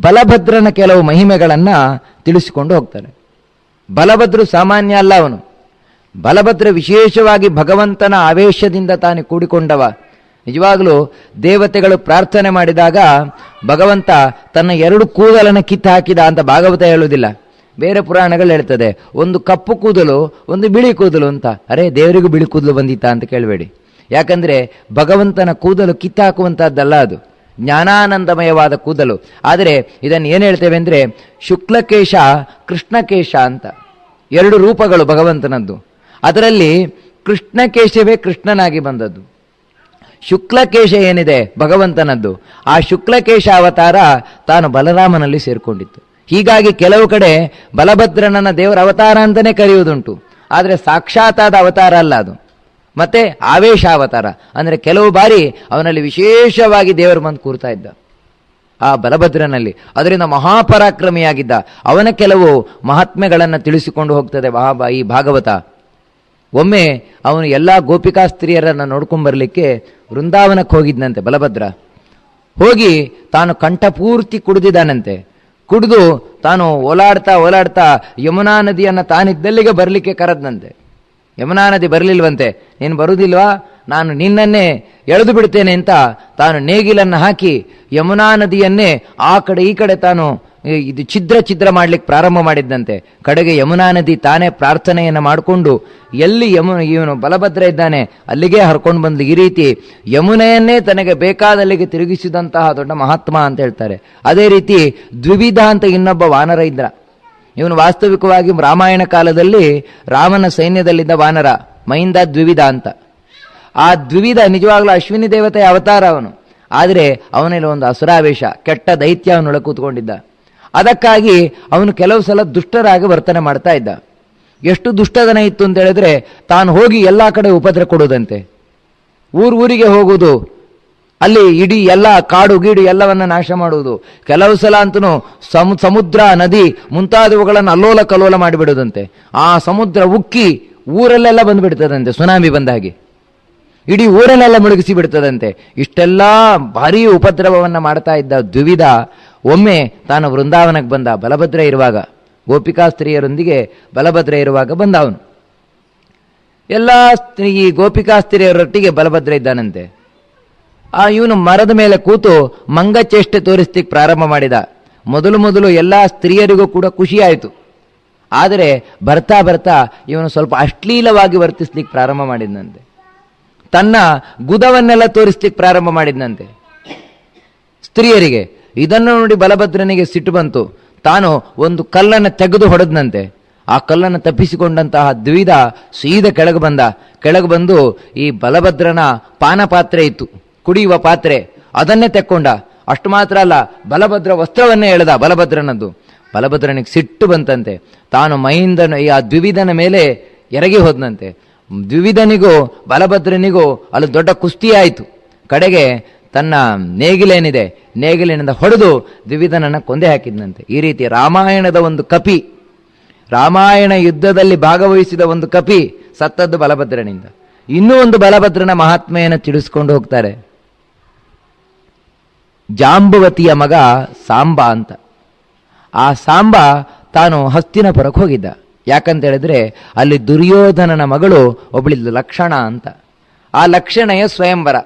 ಬಲಭದ್ರನ ಕೆಲವು ಮಹಿಮೆಗಳನ್ನು ತಿಳಿಸಿಕೊಂಡು ಹೋಗ್ತಾರೆ. ಬಲಭದ್ರು ಸಾಮಾನ್ಯ ಅಲ್ಲ ಅವನು. ಬಲಭದ್ರ ವಿಶೇಷವಾಗಿ ಭಗವಂತನ ಆವೇಶದಿಂದ ತಾನು ಕೂಡಿಕೊಂಡವ. ನಿಜವಾಗಲೂ ದೇವತೆಗಳು ಪ್ರಾರ್ಥನೆ ಮಾಡಿದಾಗ ಭಗವಂತ ತನ್ನ ಎರಡು ಕೂದಲನ್ನು ಕಿತ್ತು ಹಾಕಿದ ಅಂತ ಭಾಗವತ ಹೇಳುವುದಿಲ್ಲ. ಬೇರೆ ಪುರಾಣಗಳು ಹೇಳ್ತದೆ, ಒಂದು ಕಪ್ಪು ಕೂದಲು, ಒಂದು ಬಿಳಿ ಕೂದಲು ಅಂತ. ಅರೆ, ದೇವರಿಗೂ ಬಿಳಿ ಕೂದಲು ಬಂದಿತ್ತಾ ಅಂತ ಕೇಳಬೇಡಿ. ಯಾಕಂದರೆ ಭಗವಂತನ ಕೂದಲು ಕಿತ್ತಾಕುವಂಥದ್ದಲ್ಲ ಅದು. ಜ್ಞಾನಾನಂದಮಯವಾದ ಕೂದಲು. ಆದರೆ ಇದನ್ನು ಏನು ಹೇಳ್ತೇವೆ ಅಂದರೆ ಶುಕ್ಲಕೇಶ, ಕೃಷ್ಣಕೇಶ ಅಂತ. ಎರಡು ರೂಪಗಳು ಭಗವಂತನದ್ದು. ಅದರಲ್ಲಿ ಕೃಷ್ಣಕೇಶವೇ ಕೃಷ್ಣನಾಗಿ ಬಂದದ್ದು. ಶುಕ್ಲಕೇಶ ಏನಿದೆ? ಭಗವಂತನದ್ದು. ಆ ಶುಕ್ಲಕೇಶ ಅವತಾರ ತಾನು ಬಲರಾಮನಲ್ಲಿ ಸೇರಿಕೊಂಡಿತ್ತು. ಹೀಗಾಗಿ ಕೆಲವು ಕಡೆ ಬಲಭದ್ರನನ್ನ ದೇವರ ಅವತಾರ ಅಂತಲೇ ಕರೆಯುವುದುಂಟು. ಆದರೆ ಸಾಕ್ಷಾತಾದ ಅವತಾರ ಅಲ್ಲ ಅದು. ಮತ್ತೆ ಆವೇಶ ಅವತಾರ ಅಂದರೆ ಕೆಲವು ಬಾರಿ ಅವನಲ್ಲಿ ವಿಶೇಷವಾಗಿ ದೇವರು ಬಂದು ಕೂರ್ತಾ ಇದ್ದ. ಆ ಬಲಭದ್ರನಲ್ಲಿ, ಅದರಿಂದ ಮಹಾಪರಾಕ್ರಮಿಯಾಗಿದ್ದ. ಅವನ ಕೆಲವು ಮಹಾತ್ಮೆಗಳನ್ನು ತಿಳಿಸಿಕೊಂಡು ಹೋಗ್ತದೆ ಮಹಾಬಾ ಈ ಭಾಗವತ. ಒಮ್ಮೆ ಅವನು ಎಲ್ಲ ಗೋಪಿಕಾ ಸ್ತ್ರೀಯರನ್ನು ನೋಡ್ಕೊಂಬರ್ಲಿಕ್ಕೆ ವೃಂದಾವನಕ್ಕೆ ಹೋಗಿದ್ನಂತೆ ಬಲಭದ್ರ. ಹೋಗಿ ತಾನು ಕಂಠಪೂರ್ತಿ ಕುಡಿದಿದ್ದಾನಂತೆ. ಕುಡಿದು ತಾನು ಓಲಾಡ್ತಾ ಓಲಾಡ್ತಾ ಯಮುನಾ ನದಿಯನ್ನು ತಾನಿದ್ದಲ್ಲಿಗೆ ಬರಲಿಕ್ಕೆ ಕರೆದ್ನಂತೆ. ಯಮುನಾ ನದಿ ಬರಲಿಲ್ವಂತೆ. ನೀನು ಬರುವುದಿಲ್ವಾ ನಾನು ನಿನ್ನನ್ನೇ ಎಳೆದು ಬಿಡ್ತೇನೆ ಅಂತ ತಾನು ನೇಗಿಲನ್ನು ಹಾಕಿ ಯಮುನಾ ನದಿಯನ್ನೇ ಆ ಕಡೆ ಈ ಕಡೆ ತಾನು ಇದು ಛಿದ್ರ ಛಿದ್ರ ಮಾಡಲಿಕ್ಕೆ ಪ್ರಾರಂಭ ಮಾಡಿದ್ದಂತೆ. ಕಡೆಗೆ ಯಮುನಾ ನದಿ ತಾನೇ ಪ್ರಾರ್ಥನೆಯನ್ನು ಮಾಡಿಕೊಂಡು ಎಲ್ಲಿ ಯಮು, ಇವನು ಬಲಭದ್ರ ಇದ್ದಾನೆ, ಅಲ್ಲಿಗೆ ಹರ್ಕೊಂಡು ಬಂದು ಈ ರೀತಿ ಯಮುನೆಯನ್ನೇ ತನಗೆ ಬೇಕಾದಲ್ಲಿಗೆ ತಿರುಗಿಸಿದಂತಹ ದೊಡ್ಡ ಮಹಾತ್ಮ ಅಂತ ಹೇಳ್ತಾರೆ. ಅದೇ ರೀತಿ ದ್ವಿವಿಧ ಅಂತ ಇನ್ನೊಬ್ಬ ವಾನರ ಇದ್ರ ಇವನು ವಾಸ್ತವಿಕವಾಗಿ ರಾಮಾಯಣ ಕಾಲದಲ್ಲಿ ರಾಮನ ಸೈನ್ಯದಲ್ಲಿದ್ದ ವಾನರ ಮೈಂದ ದ್ವಿವಿಧ ಅಂತ. ಆ ದ್ವಿವಿಧ ನಿಜವಾಗ್ಲೂ ಅಶ್ವಿನಿ ದೇವತೆಯ ಅವತಾರ ಅವನು. ಆದರೆ ಅವನಲ್ಲಿ ಒಂದು ಅಸುರಾವೇಶ, ಕೆಟ್ಟ ದೈತ್ಯ ಅವನೊಳಗೆ ಕೂತ್ಕೊಂಡಿದ್ದ. ಅದಕ್ಕಾಗಿ ಅವನು ಕೆಲವು ಸಲ ದುಷ್ಟರಾಗಿ ವರ್ತನೆ ಮಾಡ್ತಾ ಇದ್ದ. ಎಷ್ಟು ದುಷ್ಟದನ ಇತ್ತು ಅಂತ ಹೇಳಿದ್ರೆ, ತಾನು ಹೋಗಿ ಎಲ್ಲ ಕಡೆ ಉಪದ್ರ ಕೊಡುವುದಂತೆ ಊರು ಊರಿಗೆ ಹೋಗುವುದು ಅಲ್ಲಿ ಇಡೀ ಎಲ್ಲ ಕಾಡು ಗೀಡು ಎಲ್ಲವನ್ನ ನಾಶ ಮಾಡುವುದು. ಕೆಲವು ಸಲ ಅಂತೂ ಸಮು, ಸಮುದ್ರ, ನದಿ ಮುಂತಾದವುಗಳನ್ನು ಅಲ್ಲೋಲ ಕಲ್ಲೋಲ ಮಾಡಿಬಿಡುವುದಂತೆ ಆ ಸಮುದ್ರ ಉಕ್ಕಿ ಊರಲ್ಲೆಲ್ಲ ಬಂದುಬಿಡ್ತದಂತೆ, ಸುನಾಮಿ ಬಂದ ಹಾಗೆ. ಇಡೀ ಊರಲ್ಲೆಲ್ಲ ಮುಳುಗಿಸಿ ಬಿಡ್ತದಂತೆ. ಇಷ್ಟೆಲ್ಲ ಭಾರೀ ಉಪದ್ರವವನ್ನು ಮಾಡ್ತಾ ಇದ್ದ ದ್ವಿವಿಧ. ಒಮ್ಮೆ ತಾನು ವೃಂದಾವನಕ್ಕೆ ಬಂದ, ಬಲಭದ್ರ ಇರುವಾಗ. ಗೋಪಿಕಾ ಸ್ತ್ರೀಯರೊಂದಿಗೆ ಬಲಭದ್ರ ಇರುವಾಗ ಬಂದ ಅವನು ಎಲ್ಲ ಈ ಗೋಪಿಕಾ ಸ್ತ್ರೀಯರೊಟ್ಟಿಗೆ ಬಲಭದ್ರ ಇದ್ದಾನಂತೆ. ಆ ಇವನು ಮರದ ಮೇಲೆ ಕೂತು ಮಂಗಚೇಷ್ಟೆ ತೋರಿಸ್ಲಿಕ್ಕೆ ಪ್ರಾರಂಭ ಮಾಡಿದ. ಮೊದಲು ಮೊದಲು ಎಲ್ಲ ಸ್ತ್ರೀಯರಿಗೂ ಕೂಡ ಖುಷಿಯಾಯಿತು. ಆದರೆ ಬರ್ತಾ ಬರ್ತಾ ಇವನು ಸ್ವಲ್ಪ ಅಶ್ಲೀಲವಾಗಿ ವರ್ತಿಸ್ಲಿಕ್ಕೆ ಪ್ರಾರಂಭ ಮಾಡಿದ್ನಂತೆ. ತನ್ನ ಗುದವನ್ನೆಲ್ಲ ತೋರಿಸ್ಲಿಕ್ಕೆ ಪ್ರಾರಂಭ ಮಾಡಿದ್ನಂತೆ. ಸ್ತ್ರೀಯರಿಗೆ, ಇದನ್ನು ನೋಡಿ ಬಲಭದ್ರನಿಗೆ ಸಿಟ್ಟು ಬಂತು. ತಾನು ಒಂದು ಕಲ್ಲನ್ನು ತೆಗೆದು ಹೊಡೆದ್ನಂತೆ. ಆ ಕಲ್ಲನ್ನು ತಪ್ಪಿಸಿಕೊಂಡಂತಹ ದ್ವಿಧ ಸೀದ ಕೆಳಗೆ ಬಂದ. ಕೆಳಗೆ ಬಂದು ಈ ಬಲಭದ್ರನ ಪಾನಪಾತ್ರೆ ಇತ್ತು. ಕುಡಿಯುವ ಪಾತ್ರೆ ಅದನ್ನೇ ತೆಕ್ಕೊಂಡ. ಅಷ್ಟು ಮಾತ್ರ ಅಲ್ಲ, ಬಲಭದ್ರ ವಸ್ತ್ರವನ್ನೇ ಎಳೆದ ಬಲಭದ್ರನದ್ದು. ಬಲಭದ್ರನಿಗೆ ಸಿಟ್ಟು ಬಂತಂತೆ. ತಾನು ಮೈಯಿಂದನ ಈ ಆ ದ್ವಿವಿಧನ ಮೇಲೆ ಎರಗಿ ಹೋದನಂತೆ. ದ್ವಿವಿಧನಿಗೂ, ಬಲಭದ್ರನಿಗೂ ಅಲ್ಲಿ ದೊಡ್ಡ ಕುಸ್ತಿ ಆಯಿತು ಕಡೆಗೆ ತನ್ನ ನೇಗಿಲೇನಿದೆ, ನೇಗಿಲಿನಿಂದ ಹೊಡೆದು ದ್ವಿವಿಧನನ್ನು ಕೊಂದೆ ಹಾಕಿದ್ನಂತೆ. ಈ ರೀತಿ ರಾಮಾಯಣದ ಒಂದು ಕಪಿ, ರಾಮಾಯಣ ಯುದ್ಧದಲ್ಲಿ ಭಾಗವಹಿಸಿದ ಒಂದು ಕಪಿ ಸತ್ತದ್ದು ಬಲಭದ್ರನಿಂದ. ಇನ್ನೂ ಒಂದು ಬಲಭದ್ರನ ಮಹಾತ್ಮೆಯನ್ನು ತಿಳಿಸ್ಕೊಂಡು ಹೋಗ್ತಾರೆ. ಜಾಂಬವತಿಯ ಮಗ ಸಾಂಬ ಅಂತ. ಆ ಸಾಂಬ ತಾನು ಹಸ್ತಿನಪುರಕ್ಕೆ ಹೋಗಿದ್ದ. ಯಾಕಂತ ಹೇಳಿದ್ರೆ ಅಲ್ಲಿ ದುರ್ಯೋಧನನ ಮಗಳು ಒಬ್ಬಳಿದ್ಲು ಲಕ್ಷಣ ಅಂತ. ಆ ಲಕ್ಷಣೆಯ ಸ್ವಯಂವರ.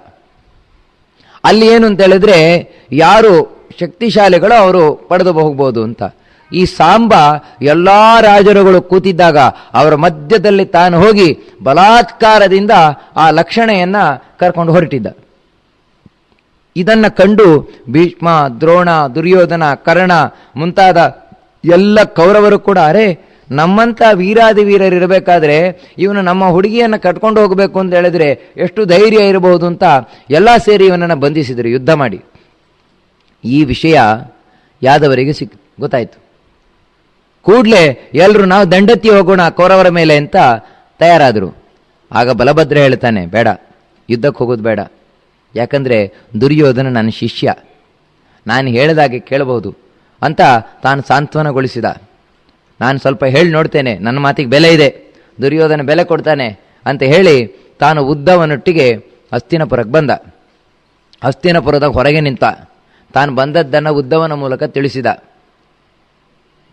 ಅಲ್ಲಿ ಏನು ಅಂತ ಹೇಳಿದ್ರೆ ಯಾರು ಶಕ್ತಿಶಾಲಿಗಳು ಅವರು ಪಡೆದು ಹೋಗ್ಬೋದು ಅಂತ. ಈ ಸಾಂಬ ಎಲ್ಲ ರಾಜರುಗಳು ಕೂತಿದ್ದಾಗ ಅವರ ಮಧ್ಯದಲ್ಲಿ ತಾನು ಹೋಗಿ ಬಲಾತ್ಕಾರದಿಂದ ಆ ಲಕ್ಷಣೆಯನ್ನು ಕರ್ಕೊಂಡು ಹೊರಟಿದ್ದ. ಇದನ್ನ ಕಂಡು ಭೀಷ್ಮ, ದ್ರೋಣ, ದುರ್ಯೋಧನ, ಕರ್ಣ ಮುಂತಾದ ಎಲ್ಲ ಕೌರವರು ಕೂಡ, ಅರೆ, ನಮ್ಮಂತ ವೀರಾದಿ ವೀರರು ಇರಬೇಕಾದ್ರೆ ಇವನು ನಮ್ಮ ಹುಡುಗಿಯನ್ನು ಕಟ್ಕೊಂಡು ಹೋಗಬೇಕು ಅಂತ ಹೇಳಿದ್ರೆ ಎಷ್ಟು ಧೈರ್ಯ ಇರಬಹುದು ಅಂತ ಎಲ್ಲ ಸೇರಿ ಇವನನ್ನು ಬಂಧಿಸಿದರು, ಯುದ್ಧ ಮಾಡಿ. ಈ ವಿಷಯ ಯಾದವರಿಗೆ ಸಿಕ್, ಗೊತ್ತಾಯ್ತು. ಕೂಡಲೇ ಎಲ್ಲರೂ ನಾವು ದಂಡತ್ತಿ ಹೋಗೋಣ ಕೌರವರ ಮೇಲೆ ಅಂತ ತಯಾರಾದರು. ಆಗ ಬಲಭದ್ರ ಹೇಳ್ತಾನೆ, ಬೇಡ, ಯುದ್ಧಕ್ಕೆ ಹೋಗೋದು ಬೇಡ. ಯಾಕಂದ್ರೆ ದುರ್ಯೋಧನ ನನ್ನ ಶಿಷ್ಯ. ನಾನು ಹೇಳಿದಾಗೆ ಕೇಳಬಹುದು. ಅಂತ ತಾನು ಸಾಂತ್ವನಗೊಳಿಸಿದ. ನಾನು ಸ್ವಲ್ಪ ಹೇಳಿ ನೋಡ್ತೇನೆ, ನನ್ನ ಮಾತಿಗೆ ಬೆಲೆ ಇದೆ. ದುರ್ಯೋಧನ ಬೆಲೆ ಕೊಡ್ತಾನೆ ಅಂತ ಹೇಳಿ ತಾನು ಉದ್ದವನೊಟ್ಟಿಗೆ ಹಸ್ತಿನಪುರಕ್ಕೆ ಬಂದ. ಹಸ್ತಿನಪುರದ ಹೊರಗೆ ನಿಂತ ತಾನು ಬಂದದ್ದನ್ನು ಉದ್ದವನ ಮೂಲಕ ತಿಳಿಸಿದ.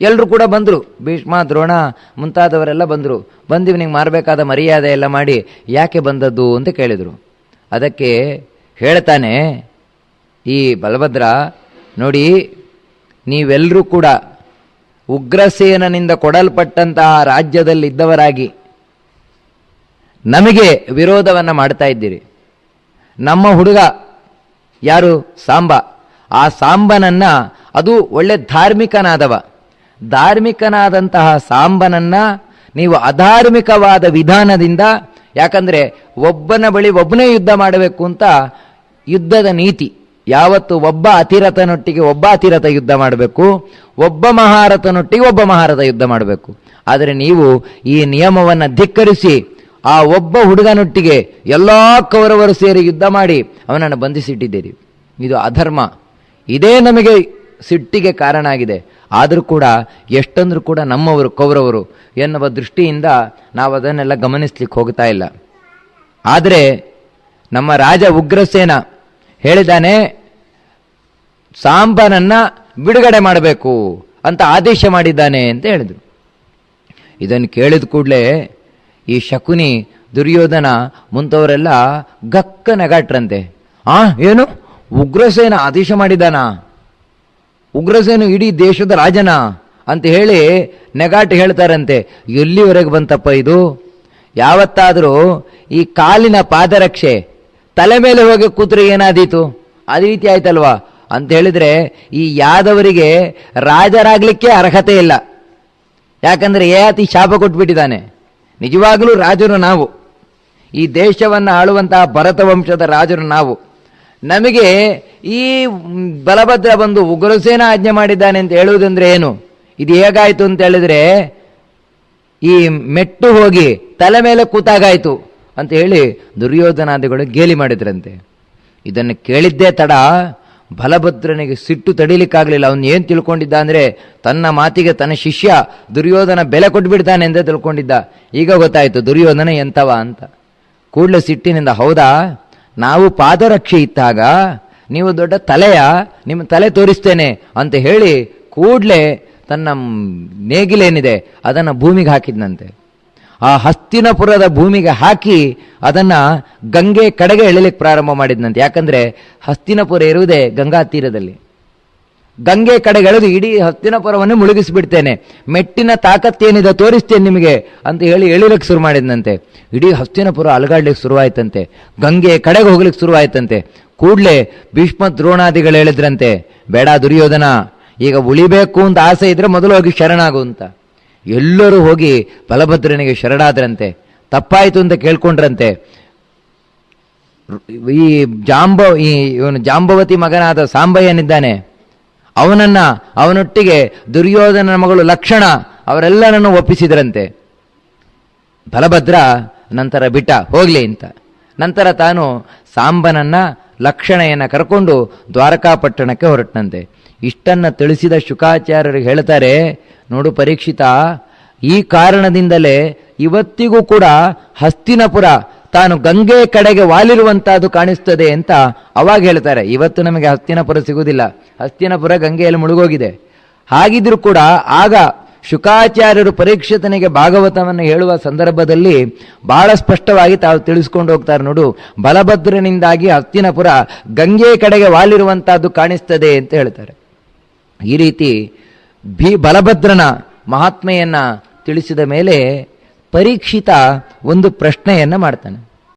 ಎಲ್ಲರೂ ಕೂಡ ಬಂದರು. ಭೀಷ್ಮ, ದ್ರೋಣ ಮುಂತಾದವರೆಲ್ಲ ಬಂದರು. ಬಂದು ಇವನಿಗೆ ಮಾರಬೇಕಾದ ಮರ್ಯಾದೆ ಎಲ್ಲ ಮಾಡಿ ಯಾಕೆ ಬಂದದ್ದು ಅಂತ ಕೇಳಿದರು. ಅದಕ್ಕೆ ಹೇಳ್ತಾನೆ, ಈ ಬಲಭದ್ರ, ನೋಡಿ ನೀವೆಲ್ಲರೂ ಕೂಡ ಉಗ್ರಸೇನನಿಂದ ಕೊಡಲ್ಪಟ್ಟಂತಹ ರಾಜ್ಯದಲ್ಲಿದ್ದವರಾಗಿ ನಮಗೆ ವಿರೋಧವನ್ನು ಮಾಡ್ತಾ ಇದ್ದೀರಿ. ನಮ್ಮ ಹುಡುಗ ಯಾರು? ಸಾಂಬ. ಆ ಸಾಂಬನನ್ನ ಅದು ಒಳ್ಳೆ ಧಾರ್ಮಿಕನಾದವ. ಧಾರ್ಮಿಕನಾದಂತಹ ಸಾಂಬನನ್ನ ನೀವು ಅಧಾರ್ಮಿಕವಾದ ವಿಧಾನದಿಂದ, ಯಾಕಂದ್ರೆ ಒಬ್ಬನ ಬಳಿ ಒಬ್ಬನೇ ಯುದ್ಧ ಮಾಡಬೇಕು ಅಂತ ಯುದ್ಧದ ನೀತಿ. ಯಾವತ್ತು ಒಬ್ಬ ಅತಿರಥನೊಟ್ಟಿಗೆ ಒಬ್ಬ ಅತಿರಥ ಯುದ್ಧ ಮಾಡಬೇಕು, ಒಬ್ಬ ಮಹಾರಥನೊಟ್ಟಿಗೆ ಒಬ್ಬ ಮಹಾರಥ ಯುದ್ಧ ಮಾಡಬೇಕು. ಆದರೆ ನೀವು ಈ ನಿಯಮವನ್ನು ಧಿಕ್ಕರಿಸಿ, ಆ ಒಬ್ಬ ಹುಡುಗನೊಟ್ಟಿಗೆ ಎಲ್ಲ ಕೌರವರು ಸೇರಿ ಯುದ್ಧ ಮಾಡಿ ಅವನನ್ನು ಬಂಧಿಸಿಟ್ಟಿದ್ದೀರಿ. ಇದು ಅಧರ್ಮ. ಇದೇ ನಮಗೆ ಸಿಟ್ಟಿಗೆ ಕಾರಣ ಆಗಿದೆ. ಆದರೂ ಕೂಡ ಎಷ್ಟಂದ್ರೂ ಕೂಡ ನಮ್ಮವರು ಕೌರವರು ಎನ್ನುವ ದೃಷ್ಟಿಯಿಂದ ನಾವು ಅದನ್ನೆಲ್ಲ ಗಮನಿಸ್ಲಿಕ್ಕೆ ಹೋಗ್ತಾ ಇಲ್ಲ. ಆದರೆ ನಮ್ಮ ರಾಜ ಉಗ್ರಸೇನ ಹೇಳಿದಾನೆ ಸಾಂಬನನ್ನ ಬಿಡುಗಡೆ ಮಾಡಬೇಕು ಅಂತ ಆದೇಶ ಮಾಡಿದ್ದಾನೆ ಅಂತ ಹೇಳಿದರು. ಇದನ್ನು ಕೇಳಿದ ಕೂಡಲೇ ಈ ಶಕುನಿ ದುರ್ಯೋಧನ ಮುಂತವರೆಲ್ಲ ಗಕ್ಕ ನಗಾಟ್ರಂತೆ ಆ, ಏನು? ಉಗ್ರಸೇನ ಆದೇಶ ಮಾಡಿದಾನ ಉಗ್ರಸೇನ ಇಡೀ ದೇಶದ ರಾಜನ? ಅಂತ ಹೇಳಿ ನೆಗಾಟ್ ಹೇಳ್ತಾರಂತೆ. ಎಲ್ಲಿವರೆಗೆ ಬಂತಪ್ಪ ಇದು? ಯಾವತ್ತಾದರೂ ಈ ಕಾಲಿನ ಪಾದರಕ್ಷೆ ತಲೆ ಮೇಲೆ ಹೋಗಿ ಕೂತ್ರೆ ಏನಾದೀತು? ಅದೇ ರೀತಿ ಆಯ್ತಲ್ವಾ? ಅಂತ ಹೇಳಿದ್ರೆ ಈ ಯಾದವರಿಗೆ ರಾಜರಾಗ್ಲಿಕ್ಕೆ ಅರ್ಹತೆ ಇಲ್ಲ. ಯಾಕಂದ್ರೆ ಏತಿ ಶಾಪ ಕೊಟ್ಬಿಟ್ಟಿದ್ದಾನೆ. ನಿಜವಾಗಲೂ ರಾಜರು ನಾವು. ಈ ದೇಶವನ್ನು ಆಳುವಂತಹ ಭರತ ವಂಶದ ರಾಜರು ನಾವು. ನಮಗೆ ಈ ಬಲಭದ್ರ ಬಂದು ಉಗ್ರಸೇನ ಆಜ್ಞೆ ಮಾಡಿದ್ದಾನೆ ಅಂತ ಹೇಳುವುದಂದ್ರೆ ಏನು? ಇದು ಹೇಗಾಯಿತು ಅಂತ ಹೇಳಿದ್ರೆ ಈ ಮೆಟ್ಟು ಹೋಗಿ ತಲೆ ಮೇಲೆ ಕೂತಾಗಾಯ್ತು. ಅಂತ ಹೇಳಿ ದುರ್ಯೋಧನಾದಿಗಳು ಗೇಲಿ ಮಾಡಿದ್ರಂತೆ. ಇದನ್ನು ಕೇಳಿದ್ದೇ ತಡ, ಬಲಭದ್ರನಿಗೆ ಸಿಟ್ಟು ತಡೀಲಿಕ್ಕಾಗಲಿಲ್ಲ. ಅವನು ಏನು ತಿಳ್ಕೊಂಡಿದ್ದ ಅಂದರೆ, ತನ್ನ ಮಾತಿಗೆ ತನ್ನ ಶಿಷ್ಯ ದುರ್ಯೋಧನ ಬೆಲೆ ಕೊಟ್ಬಿಡ್ತಾನೆ ಎಂದೇ ತಿಳ್ಕೊಂಡಿದ್ದ. ಈಗ ಗೊತ್ತಾಯಿತು, ದುರ್ಯೋಧನ ಎಂತವ ಅಂತ. ಕೂಡಲೇ ಸಿಟ್ಟಿನಿಂದ, ಹೌದಾ? ನಾವು ಪಾದರಕ್ಷೆ ಇದ್ದಾಗ, ನೀವು ದೊಡ್ಡ ತಲೆಯ? ನಿಮ್ಮ ತಲೆ ತೋರಿಸ್ತೇನೆ ಅಂತ ಹೇಳಿ ಕೂಡಲೇ ತನ್ನ ನೇಗಿಲೇನಿದೆ, ಅದನ್ನು ಭೂಮಿಗೆ ಹಾಕಿದ್ನಂತೆ. ಆ ಹಸ್ತಿನಪುರದ ಭೂಮಿಗೆ ಹಾಕಿ ಅದನ್ನ ಗಂಗೆ ಕಡೆಗೆ ಎಳಿಲಿಕ್ಕೆ ಪ್ರಾರಂಭ ಮಾಡಿದ್ನಂತೆ. ಯಾಕಂದ್ರೆ ಹಸ್ತಿನಪುರ ಇರುವುದೇ ಗಂಗಾ ತೀರದಲ್ಲಿ. ಗಂಗೆ ಕಡೆಗೆ ಎಳೆದು ಇಡೀ ಹಸ್ತಿನಪುರವನ್ನು ಮುಳುಗಿಸಿಬಿಡ್ತೇನೆ. ಮೆಟ್ಟಿನ ತಾಕತ್ತೇನಿದೆ ತೋರಿಸ್ತೇನೆ ನಿಮಗೆ ಅಂತ ಹೇಳಿ ಎಳಿಲಿಕ್ಕೆ ಶುರು ಮಾಡಿದ್ನಂತೆ. ಇಡೀ ಹಸ್ತಿನಪುರ ಅಲಗಾಡ್ಲಿಕ್ಕೆ ಶುರುವಾಯ್ತಂತೆ. ಗಂಗೆ ಕಡೆಗೆ ಹೋಗ್ಲಿಕ್ಕೆ ಶುರುವಾಯ್ತಂತೆ. ಕೂಡಲೇ ಭೀಷ್ಮ ದ್ರೋಣಾದಿಗಳು ಹೇಳಿದ್ರಂತೆ, ಬೇಡ ದುರ್ಯೋಧನ, ಈಗ ಉಳಿಬೇಕು ಅಂತ ಆಸೆ ಇದ್ರೆ ಮೊದಲು ಹೋಗಿ ಶರಣಾಗು ಅಂತ. ಎಲ್ಲರೂ ಹೋಗಿ ಬಲಭದ್ರನಿಗೆ ಶರಣಾದ್ರಂತೆ, ತಪ್ಪಾಯಿತು ಅಂತ ಕೇಳ್ಕೊಂಡ್ರಂತೆ. ಈ ಜಾಂಬ, ಈ ಇವನು ಜಾಂಬವತಿ ಮಗನಾದ ಸಾಂಬಯ್ಯನಿದ್ದಾನೆ. ಅವನನ್ನ, ಅವನೊಟ್ಟಿಗೆ ದುರ್ಯೋಧನ ಮಗಳು ಲಕ್ಷಣ, ಅವರೆಲ್ಲರನ್ನು ಒಪ್ಪಿಸಿದ್ರಂತೆ. ಬಲಭದ್ರ ನಂತರ ಬಿಟ್ಟ, ಹೋಗ್ಲಿ ಅಂತ. ನಂತರ ತಾನು ಸಾಂಬನನ್ನ ಲಕ್ಷಣೆಯನ್ನು ಕರ್ಕೊಂಡು ದ್ವಾರಕಾಪಟ್ಟಣಕ್ಕೆ ಹೊರಟನಂತೆ. ಇಷ್ಟನ್ನು ತಿಳಿಸಿದ ಶುಕಾಚಾರ್ಯರಿಗೆ ಹೇಳ್ತಾರೆ, ನೋಡು ಪರೀಕ್ಷಿತ ಈ ಕಾರಣದಿಂದಲೇ ಇವತ್ತಿಗೂ ಕೂಡ ಹಸ್ತಿನಪುರ ತಾನು ಗಂಗೆ ಕಡೆಗೆ ವಾಲಿರುವಂತಹದ್ದು ಕಾಣಿಸ್ತದೆ ಅಂತ ಅವಾಗ ಹೇಳ್ತಾರೆ. ಇವತ್ತು ನಮಗೆ ಹಸ್ತಿನಪುರ ಸಿಗುವುದಿಲ್ಲ ಹಸ್ತಿನಪುರ ಗಂಗೆಯಲ್ಲಿ ಮುಳುಗೋಗಿದೆ. ಹಾಗಿದ್ರೂ ಕೂಡ ಆಗ ಶುಕಾಚಾರ್ಯರು ಪರೀಕ್ಷಿತನಿಗೆ ಭಾಗವತವನ್ನು ಹೇಳುವ ಸಂದರ್ಭದಲ್ಲಿ ಬಹಳ ಸ್ಪಷ್ಟವಾಗಿ ತಾವು ತಿಳಿಸ್ಕೊಂಡು ಹೋಗ್ತಾರೆ ನೋಡು. ಬಲಭದ್ರನಿಂದಾಗಿ ಹಸ್ತಿನಪುರ ಗಂಗೆ ಕಡೆಗೆ ವಾಲಿರುವಂತಹದ್ದು ಕಾಣಿಸ್ತದೆ ಅಂತ ಹೇಳ್ತಾರೆ. ಈ ರೀತಿ ಬಿ ಬಲಭದ್ರನ ಮಹಾತ್ಮೆಯನ್ನ ತಿಳಿಸಿದ ಮೇಲೆ ಪರೀಕ್ಷಿತ ಒಂದು ಪ್ರಶ್ನೆಯನ್ನು ಮಾಡ್ತಾನೆ.